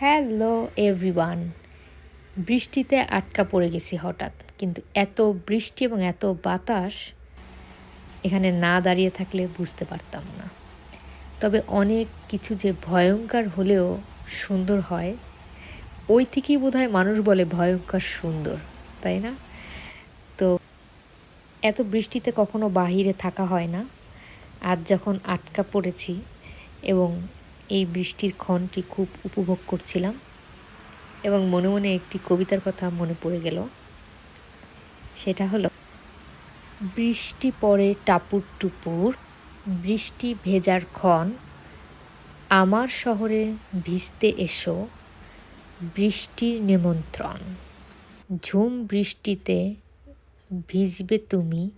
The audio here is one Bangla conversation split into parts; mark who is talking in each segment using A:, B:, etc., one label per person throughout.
A: Hello everyone. বৃষ্টিতে আটকা পড়ে গেছি হঠাৎ, কিন্তু এত বৃষ্টি এবং এত বাতাস এখানে না দাঁড়িয়ে থাকলে বুঝতে পারতাম না। তবে অনেক কিছু যে ভয়ঙ্কর হলেও সুন্দর হয়, ওই থেকেই বোধ মানুষ বলে ভয়ঙ্কর সুন্দর, তাই না? তো এত বৃষ্টিতে কখনো বাহিরে থাকা হয় না। আজ যখন আটকা পড়েছি এবং এই বৃষ্টির ক্ষণটি খুব উপভোগ করছিলাম এবং মনে মনে একটি কবিতার কথা মনে পড়ে গেল। সেটা হলো, বৃষ্টি পড়ে টাপুর টুপুর, বৃষ্টি ভেজার ক্ষণ, আমার শহরে ভিজতে এসো, বৃষ্টির নিমন্ত্রণ। ঝুম বৃষ্টিতে ভিজবে তুমি,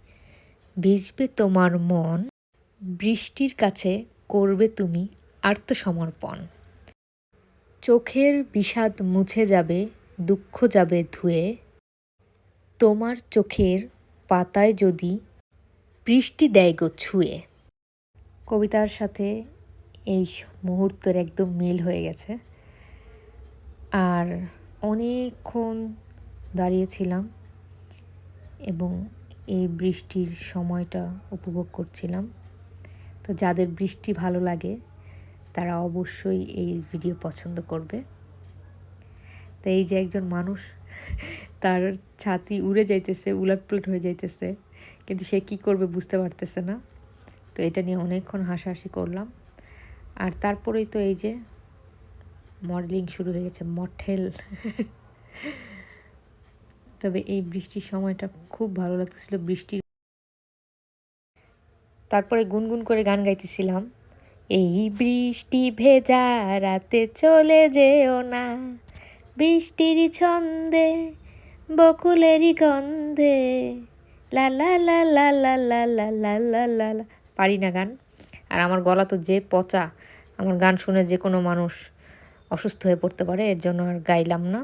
A: ভিজবে তোমার মন, বৃষ্টির কাছে করবে তুমি আত্মসমর্পণ। চোখের বিষাদ মুছে যাবে, দুঃখ যাবে ধুয়ে। তোমার চোখের পাতায় যদি বৃষ্টি দেয় গো ছুঁয়ে। কবিতার সাথে এই মুহূর্তের একদম মিল হয়ে গেছে। আর অনেকক্ষণ দাঁড়িয়েছিলাম এবং এই বৃষ্টির সময়টা উপভোগ করছিলাম। তো যাদের বৃষ্টি ভালো লাগে তারা অবশ্যই এই ভিডিও পছন্দ করবে। তো এই যে একজন মানুষ, তার ছাতি উড়ে যাইতেছে উলটপুলট হয়ে যাইতেছে, কিন্তু সে কি করবে বুঝতে পারতেছে না। তো এটা নিয়ে অনেকক্ষণ হাসাহাসি করলাম। আর তারপরেই তো এই যে মডেলিং শুরু হয়ে গেছে, মঠেল। তবে এই বৃষ্টির সময়টা খুব ভালো লাগতেছিল, বৃষ্টির। তারপরে গুনগুন করে গান গাইতেছিলাম। এই বৃষ্টি ভেজা রাতে চলে যেও না বৃষ্টির ছন্দে বকুলেরই গন্ধে লা লা লা লা লা লা লা লা লা লা লা পারি না গান আর আমার গলা তো যে পচা আমার গান শুনে যে কোনো মানুষ অসুস্থ হয়ে পড়তে পারে এর জন্য আর গাইলাম না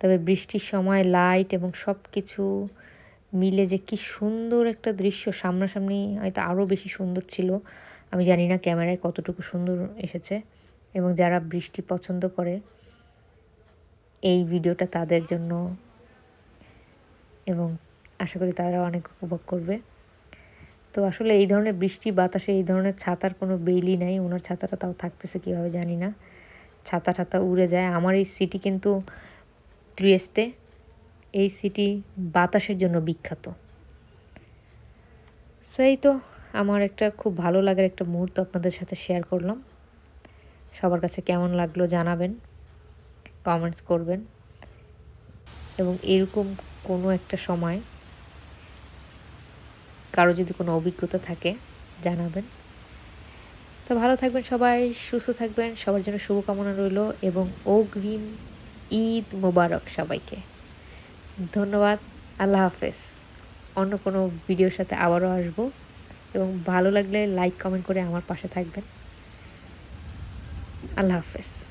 A: তবে বৃষ্টির সময় লাইট এবং সব কিছু মিলে যে কি সুন্দর একটা দৃশ্য সামনাসামনি হয়তো আরও বেশি সুন্দর ছিল আমি জানি না ক্যামেরায় কতটুকু সুন্দর এসেছে এবং যারা বৃষ্টি পছন্দ করে এই ভিডিওটা তাদের জন্য এবং আশা করি তারা অনেক উপভোগ করবে। তো আসলে এই ধরনের বৃষ্টি, বাতাসে এই ধরনের ছাতার কোনো বেইলি নাই, ওনার ছাতাটা তাও থাকতেছে কীভাবে জানি না। ছাতা ছাতা উড়ে যায়। আমার এই সিটি কিন্তু ত্রিয়েস্তে, এই সিটি বাতাসের জন্য বিখ্যাত। সেই তো আমার একটা খুব ভালো লাগার একটা মুহূর্ত আপনাদের সাথে শেয়ার করলাম। সবার কাছে কেমন লাগল জানাবেন কমেন্টস করবেন। এবং এরকম কোনো একটা সময় কারও যদি কোনো অভিজ্ঞতা থাকে জানাবেন। তো ভালো থাকবেন সবাই, সুস্থ থাকবেন, সবার জন্য শুভকামনা রইল এবং অগ্রিম ঈদ মোবারক সবাইকে। ধন্যবাদ, আল্লাহ হাফেজ। অন্য কোনো ভিডিওর সাথে আবারও আসব। এবং ভালো লাগলে লাইক কমেন্ট করে আমার পাশে থাকবেন। আল্লাহ হাফেজ।